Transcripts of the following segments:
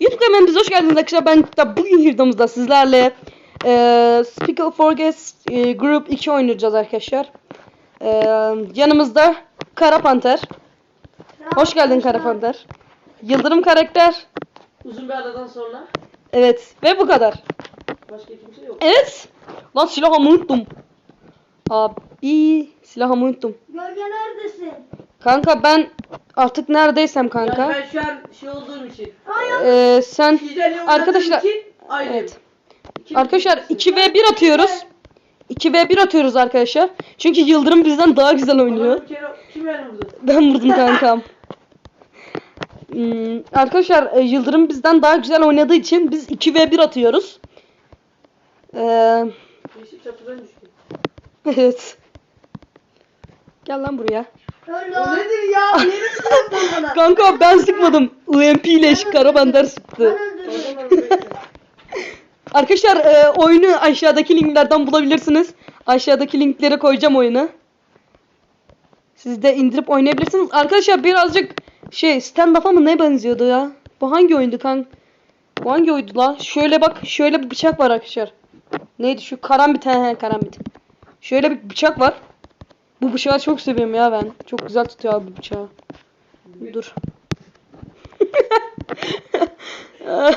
YouTube kanalımıza hoş geldiniz arkadaşlar. Ben da bugün videomuzda sizlerle e, Speakle for Guests e, Group 2 oynayacağız arkadaşlar. E, yanımızda Kara Panter. Hoş geldin Kara Panter. Yıldırım karakter. Uzun bir aradan sonra Evet ve bu kadar. başka kimse yok. Evet. Lan silahımı unuttum. Abi silahımı unuttum. Gölge neredesin? Kanka ben artık neredeysem Yani kanka. ben şu an şey olduğum için. E, sen Sizden yok Arkadaşlar- için ayrı. evet. Arkadaşlar 2v1 atıyoruz. 2v1 atıyoruz arkadaşlar. Çünkü Yıldırım bizden daha güzel oynuyor. Bir kere kim yani vurdu? Ben vurdum kankam. Hmm, arkadaşlar e, Yıldırım bizden daha güzel oynadığı için biz 2v1 atıyoruz. Ee, Birisi çatıdan düştü. evet. Gel lan buraya. Öyle O nedir ya? Niye sıkıyorsun bana? Kanka ben sıkmadım. UMP ile Karabander Ben sıktı. Arkadaşlar e, oyunu aşağıdaki linklerden bulabilirsiniz. Aşağıdaki linklere koyacağım oyunu. Siz de indirip oynayabilirsiniz. Arkadaşlar birazcık şey stand up'a mı ne benziyordu ya? Bu hangi oyundu kan? Bu hangi oyundu la? Şöyle bak şöyle bir bıçak var arkadaşlar. Neydi şu karambit he he karambit. Şöyle bir bıçak var. Bu bıçağı çok seviyorum ya ben. Çok güzel tutuyor abi bu bıçağı. Dur.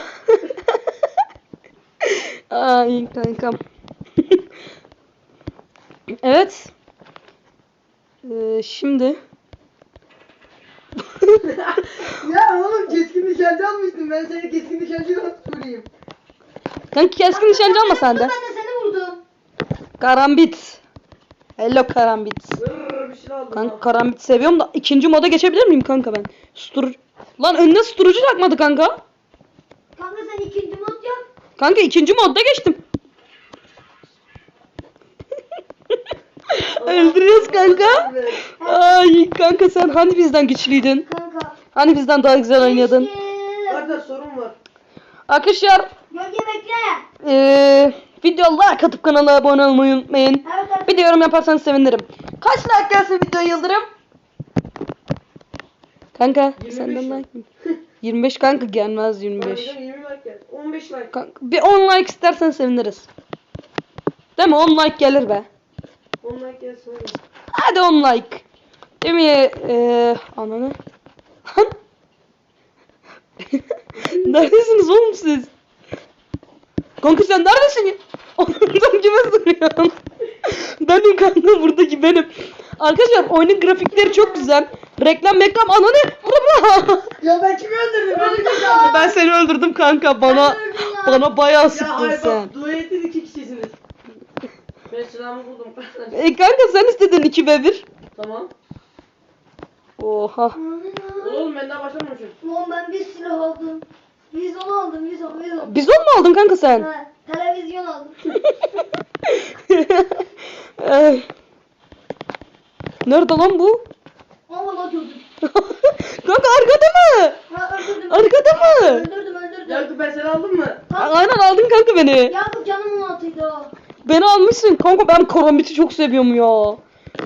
Ay kankam. evet. Ee, şimdi ya oğlum keskin nişancı almıştım. Ben seni keskin nişancıyla nasıl vurayım? kanka keskin nişancı alma sen de. Ben de seni vurdum. Karambit. Hello karambit. Bir şey aldım. Kanka karambit seviyorum da ikinci moda geçebilir miyim kanka ben? Stur Lan önüne sturucu takmadı kanka. Kanka sen ikinci mod yap. Kanka ikinci modda geçtim. Öldürüyoruz kanka. Ay kanka sen hani bizden güçlüydün? Kanka. Hani bizden daha güzel oynuyordun? Keşke. Arada sorun var. Arkadaşlar Eee video like atıp kanala abone olmayı unutmayın. Evet evet. Bir de yorum yaparsanız sevinirim. Kaç like gelsin video Yıldırım? Kanka 25 senden like mi? 25 kanka gelmez 25. Harbiden 20 like geldi. 15 like. Kanka, bir 10 like istersen seviniriz. Değil mi? 10 like gelir be. 10 like gelsin hadi. Hadi 10 like. Değil mi? Eee ananı. Neredesiniz oğlum siz? Kanka sen neredesin ya? Oğlum kime soruyorsun? benim kanka buradaki benim. Arkadaşlar oyunun grafikleri çok güzel. Reklam reklam ananı. Bura bura. Ya ben kimi öldürdüm? Ben de ben seni öldürdüm kanka. Bana bana bayağı Ya sıktın sen. bak dua ettin iki kişisiniz. Ben silahımı buldum. E kanka sen istedin 2 ve 1. tamam. Oha. Oğlum ben daha başlamamışım. Oğlum ben bir silah aldım. Vizon aldım. Vizon. Vizon. Bizon mu aldın kanka sen? Ha, televizyon aldım. Ay. Nerede lan bu? Ama lan gördüm. kanka arkada mı? Ha öldürdüm. Arkada mı? Öldürdüm öldürdüm. Yakup ben seni aldım mı? Aynen aldın kanka beni. Ya bu canım altıydı o. Beni almışsın. Kanka ben karambiti çok seviyorum ya.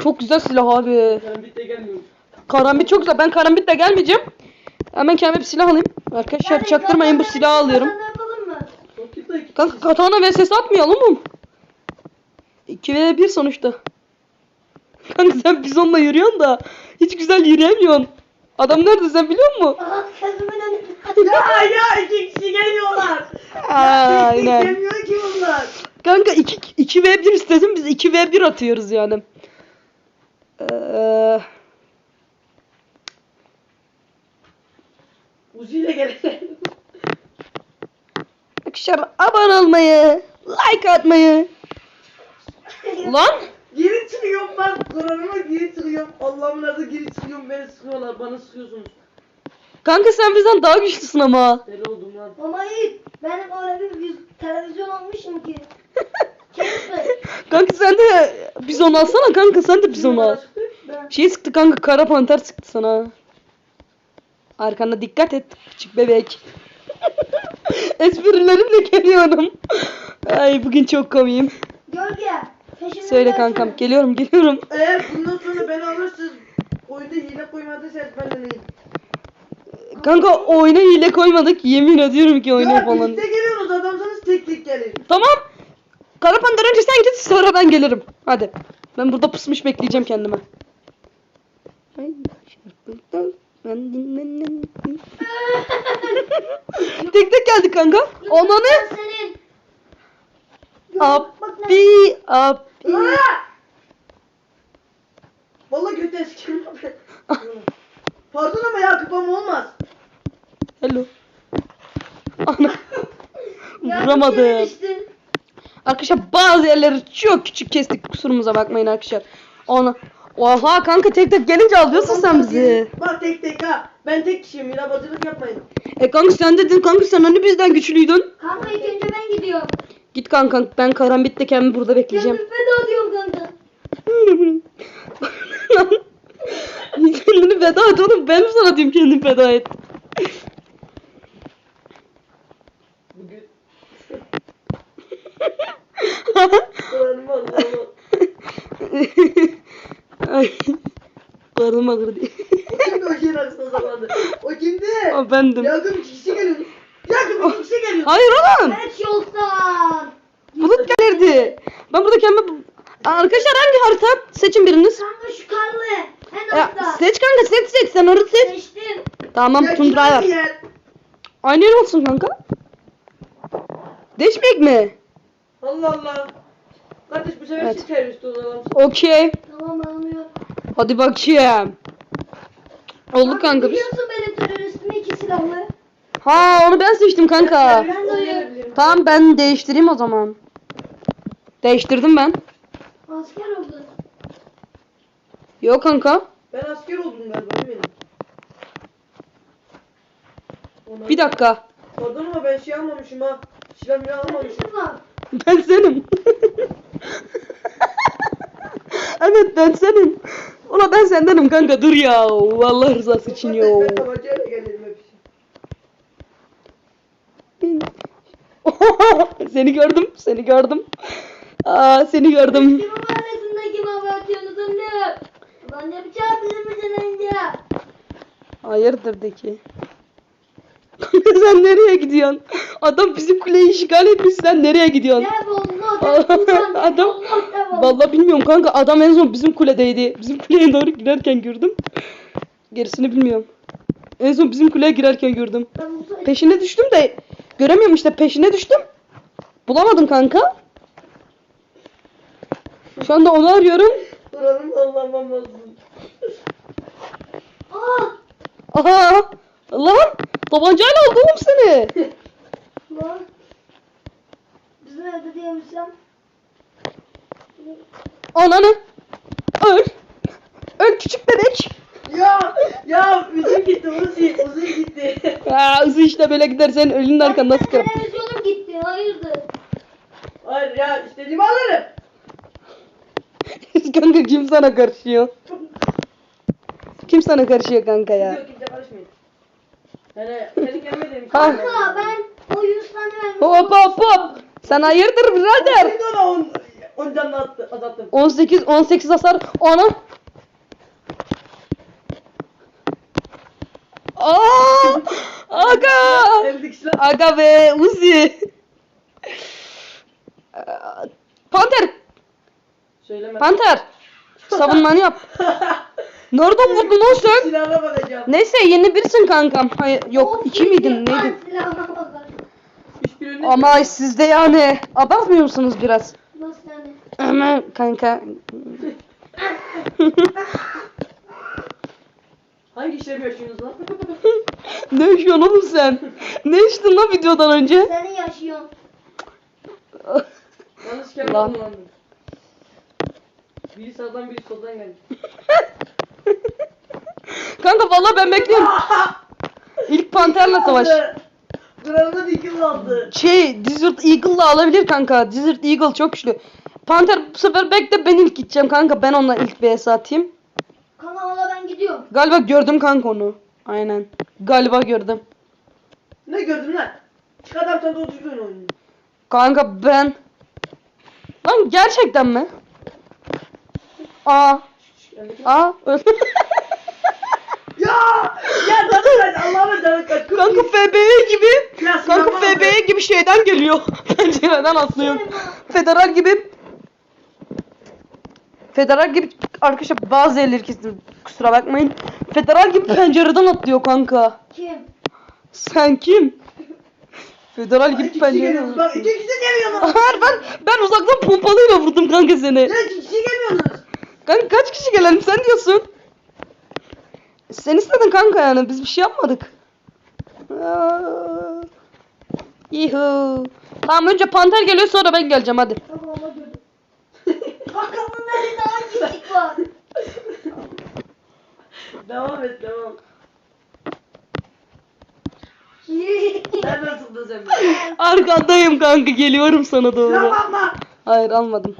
Çok güzel silah abi. Ben bitti gelmiyorum. Karambit çok güzel. Ben karambitle gelmeyeceğim. Hemen kendime bir silah alayım. Arkadaşlar Yani çaktırmayın bu silahı alıyorum. Kanka katana ve ses atmayalım mı? 2 ve 1 sonuçta. Kanka sen bizonla yürüyorsun da hiç güzel yürüyemiyorsun. Adam nerede sen biliyor musun? Aha. Ya ya iki kişi geliyorlar. Aynen. Gelmiyor ki bunlar. Kanka 2 2 v 1 istedim biz 2 v 1 atıyoruz yani. Ee, Uzi ile gelecek. arkadaşlar abone olmayı, like atmayı. Lan Geri çıkıyorum ben. Kur'an'ıma geri çıkıyorum. Allah'ımın adı geri çıkıyorum. Beni sıkıyorlar. Bana sıkıyorsunuz. kanka sen bizden daha güçlüsün ama. Deli oldum lan. Ama iyi. Benim öyle bir televizyon almışım ki. Kanka sen de bizon alsana kanka sen de bizon al. Şey sıktı kanka kara panter sıktı sana. Arkanda dikkat et küçük bebek. Esprilerimle geliyorum. Ay bugün çok komiyim. Gölge. Peşimden Söyle gelsene. kankam geliyorum geliyorum. Eğer bundan sonra beni alırsınız oyunda hile koymadıysanız ben de neyim? Kanka oyuna hile koymadık. Yemin ediyorum ki oyuna Ya falan. birlikte geliyorsunuz adamsanız tek tek gelin. Tamam. Kara Panter önce sen git sonra ben gelirim. Hadi. Ben burada pusmuş bekleyeceğim kendime. Ay. tek tek geldik kanka. Ananı. Abi. Abi. Vallahi götü eski. Pardon ama ya kıpam olmaz. Hello. Ana. Vuramadım. düştün. Arkadaşlar bazı yerleri çok küçük kestik kusurumuza bakmayın arkadaşlar. Ona Oha kanka tek tek gelince alıyorsun sen bizi. Bak tek tek ha. Ben tek kişiyim. Mirabacılık yapmayın. E kanka sen dedin kanka sen hani bizden güçlüydün. Kanka ilk önce ben gidiyorum. Git kanka ben karambitte kendimi burada Kendimi bekleyeceğim. feda ediyorum kanka. kendini feda et oğlum ben mi sana diyeyim kendini feda et. Bugün. Ulan vallahi. Ay. Karnım ağrıdı. Kimdi o şeyin arasında zamanı? O kimdi? O bendim. İki kişi geliyor. Yakup iki kişi geliyor. Hayır oğlum. Evet yoldan. Bulut gelirdi. Ben burada kendime... Arkadaşlar hangi harita? Seçin biriniz. Kanka şu karlı. En Ya, altta. seç kanka seç seç sen orada seç. Seçtim. Tamam Ya tundra var. yer? Aynı yer olsun kanka. Değişmek mi? Allah Allah. Kardeş bu sefer Evet. siz terörist olalım. Okey. Tamam anlıyorum. Hadi bakayım. Oldu kanka biz. Biliyorsun benim teröristimi iki silahlı. Ha onu ben seçtim kanka. Ben de. Tamam ben değiştireyim o zaman. Değiştirdim ben. Asker oldu. Yok kanka. Ben asker oldum galiba değil mi? Ona- Bir dakika. Pardon ama ben şey almamışım ha. Silah bile almamışım. Teröristim var. Ben senim. evet ben senim. Ulan ben sendenim kanka dur ya. Vallahi rızası için ya. Seni gördüm, seni gördüm. Aa, seni gördüm. Hayırdır de ki. sen nereye gidiyorsun? Adam bizim kuleyi işgal etmiş. Sen nereye gidiyorsun? Adam Vallahi bilmiyorum kanka. Adam en son bizim kuledeydi. Bizim kuleye doğru girerken gördüm. Gerisini bilmiyorum. En son bizim kuleye girerken gördüm. Peşine düştüm de göremiyorum işte peşine düştüm. Bulamadım kanka. Şu anda onu arıyorum. Buranın Allah'ım olsun. Aha! Lan! Tabancayla aldı oğlum seni. Lan. Bizim evde diyemişsem. Ananı. Öl. Öl küçük bebek. Ya ya bizim gitti Uzi Uzi gitti. Aa, hızı işte böyle gidersen ölünün arkanda sıkar. Televizyonum gitti hayırdır? Hayır ya istediğimi alırım. kanka kim sana karışıyor? Kim sana karışıyor kanka ya? Yok kimse karışmayın. Yani kendi kendime. Ha. Kanka ben o 100 tane verdim. Hop hop hop. Sen hayırdır birader? Neydi ona attı, azalttım. 18 18 hasar. Ana. Aa! Aga! Aga be Uzi. Panter, Söyleme. Panter. Savunmanı yap. Nereden vurdun lan sen? Silahına bakacağım. Neyse yeni birisin kankam. Hayır yok iki miydin neydin? Hiçbir önüne Ama siz de yani abartmıyor musunuz biraz? Ama kanka. Hangi işlemi yaşıyorsunuz lan? ne yaşıyorsun oğlum sen? Ne içtin lan videodan önce? Seni yaşıyorsun. Yanlış kelime Lan. kullandım. Biri sağdan biri soldan geldi. Kanka vallahi ben bekliyorum. İlk Panter'la savaş. Buranın bir kill aldı. Şey Desert Eagle'la alabilir kanka. Desert Eagle çok güçlü. Panther bu sefer bekle ben ilk gideceğim kanka. Ben onunla ilk BS atayım. Kanala ben gidiyorum. Galiba gördüm kanka onu. Aynen. Galiba gördüm. Ne gördün lan? Çık adam sen de oturuyorsun oyunu. Kanka ben... Lan gerçekten mi? Aa. Aa. Ya! Ya ben Allah'ıma canım Kanka FBE gibi. Kanka FBE gibi şeyden geliyor. Pencereden atlıyor. Federal gibi. Federal gibi arkadaşlar bazı yerleri kestim. Kusura bakmayın. Federal gibi pencereden atlıyor kanka. Kim? Sen kim? Federal gibi pencereden. Bak atlıyor. iki kişi geliyorsunuz. Hayır ben ben uzaktan pompalıyla vurdum kanka seni. Ya iki kişi geliyorsunuz. Kanka kaç kişi gelelim sen diyorsun. Sen istedin kanka yani biz bir şey yapmadık. Yuhu. Tamam önce panter geliyor sonra ben geleceğim hadi. Bak ona gördüm. Bakalım nerede var. Devam et devam. Nereden sıktın sen beni? Arkandayım kanka geliyorum sana doğru. bakma. Hayır almadım.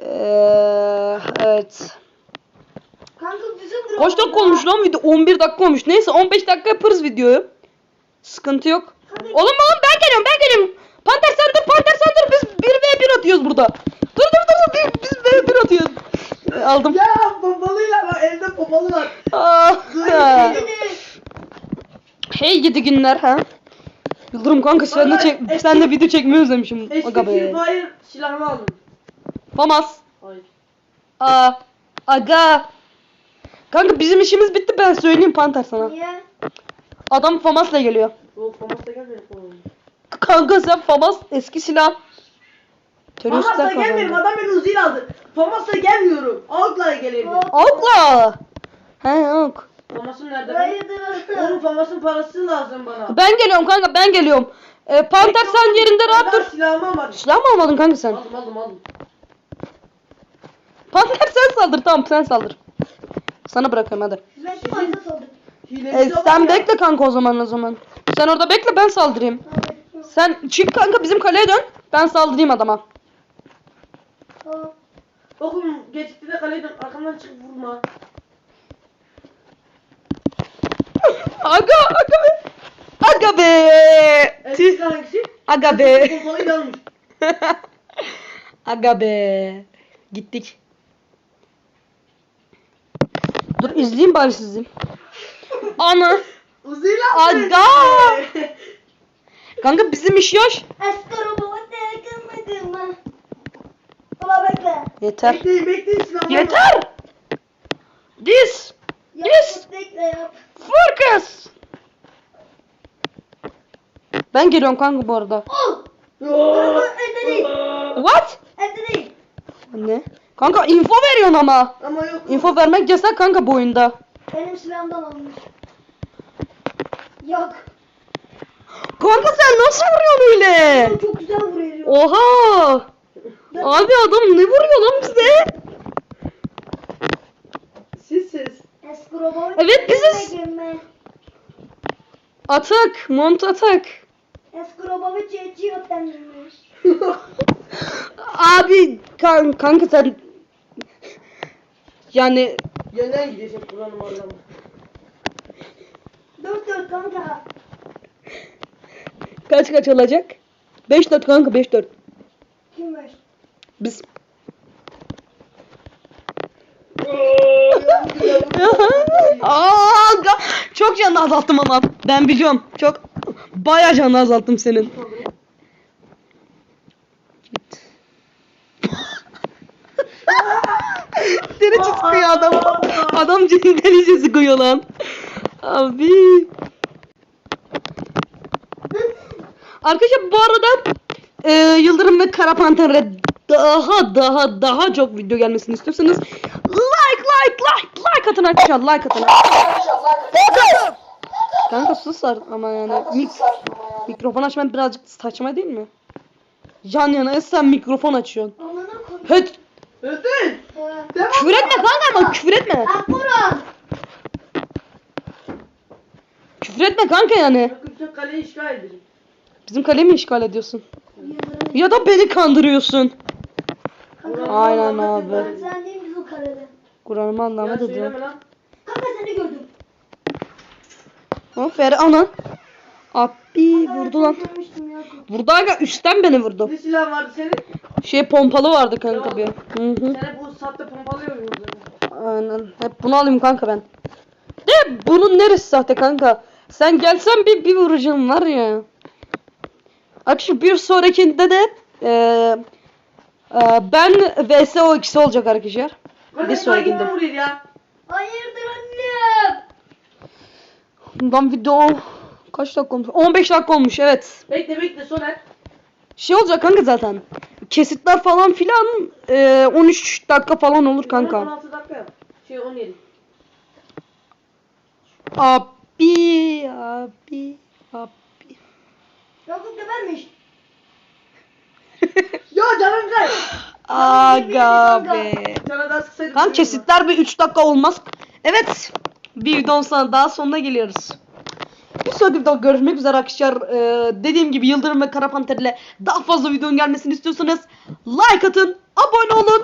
Ee, evet. Kanka bizim Kaç dakika olmuş lan video? 11 dakika olmuş. Neyse 15 dakika yaparız videoyu. Sıkıntı yok. Oğlum oğlum ben geliyorum ben geliyorum. Panter sen dur Panter sen dur. Biz 1v1 atıyoruz burada. Dur dur dur. dur. Biz 1v1 atıyoruz. Aldım. Ya pompalıyla bak elde pompalı var. Dedi. Hey gidi günler ha. Yıldırım kanka sen de Vallahi çek eski- sen de video çekmeyi özlemişim. Eski Aga be. Fire silahımı aldım. Famas. Hayır. Aa. Aga. Kanka bizim işimiz bitti ben söyleyeyim Panter sana. Niye? Adam Famas'la geliyor. Yok Famas'ta gelmedim. oğlum. Kanka sen Famas eski silah. Teröristler gelmedim. kazandı. Adam beni uzayla aldı. Famas'ta gelmiyorum. Outlar'a geleyim. Okla. He yok. Famas'ın nerede? Hayırdır? Oğlum Famas'ın parası lazım bana. Ben geliyorum kanka ben geliyorum. Ee, Panter sen yerinde rahat Ben dur. silahımı almadım. Silah mı almadın kanka sen? Aldım aldım aldım. Panter sen saldır tamam sen saldır. Sana bırakıyorum hadi. Ben sordum. Var sen ya. bekle kanka o zaman o zaman. Sen orada bekle ben saldırayım. Sen çık kanka bizim kaleye dön. Ben saldırayım adama. Hop. Oğlum geçti de kaleye dön. Arkamdan çıkıp vurma. Aga aga be. Aga be. Eski silah hangisi? Aga be. Pompalıyı da almış. Aga be. Gittik. Dur izleyeyim bari sizi. Ana. Uzayla Aga. Kanka bizim iş yaş. Mı? Ulan bekle. Yeter. Bekleyin bekleyin silahımı Yeter. This. Yap, Yes. bekle yap. Focus. Ben geliyorum kanka bu arada. Aldım. Evde değil. What? Evde değil. Ne? Kanka info veriyorsun ama. Ama yok. Info vermek yasak kanka bu oyunda. Benim silahımdan almış. Yok. Kanka sen nasıl vuruyorsun öyle? Çok güzel vuruyor. Oha. Abi adam ne vuruyor lan bize? Siz siz. Evet, biziz. Atak, mont atak. Abi kan, kanka sen yani Yönden gidecek buranın orada. Dört dört kanka. kaç kaç olacak? 5 4 kanka 5 4. Kim var? Biz Aa, çok canını azalttım ama ben biliyorum. Çok bayağı canını azalttım senin. Delice sıkıyor adam. Adam delice sıkıyor lan. Abi. Arkadaşlar bu arada e, Yıldırım ve Kara Panter'e daha daha daha çok video gelmesini istiyorsanız like like like like atın arkadaşlar like atın. Kanka sus ama yani mik mikrofon açman birazcık saçma değil mi? Yan yana sen mikrofon açıyorsun. Höt Devam. küfür etme kanka ama küfür etme. Akburan. Küfür etme kanka yani. Bizim kaleyi mi işgal ediyorsun? Ya da beni kandırıyorsun. Aynen abi. ben- Sen değil mi bu karede? Kur'an'ımı Ya anlamadı söyleme lan. Kanka seni gördüm. O Feri ana. Abi vurdu lan. ya. Vurdu aga üstten beni vurdu. Ne silah vardı senin? Şey pompalı vardı kanka bir. Hı hı. Sen hep bu sahte pompalıyor muydun? Aynen. Hep bunu alayım kanka ben. De bunun neresi sahte kanka? Sen gelsen bir, bir vuracağım var ya. Arkadaşlar bir sonrakinde de e, e, ben vs o ikisi olacak arkadaşlar. Hadi Bir ya. Hayırdır annem? Bundan video kaç dakika olmuş? 15 dakika olmuş evet. Bekle bekle Soner. Şey olacak kanka zaten. Kesitler falan filan e, 13 dakika falan olur kanka. 16 dakika yap. Şey 17. Abi abi abi. Yakup gebermiş. Ya canım kay. Aga be. Sana daha sıksaydım. Kanka kesitler bir 3 dakika olmaz. Evet. Bir videonun sonra daha sonuna geliyoruz. Bir sonraki videoda görüşmek üzere arkadaşlar. Ee, dediğim gibi Yıldırım ve Kara Panter ile daha fazla videonun gelmesini istiyorsanız like atın, abone olun.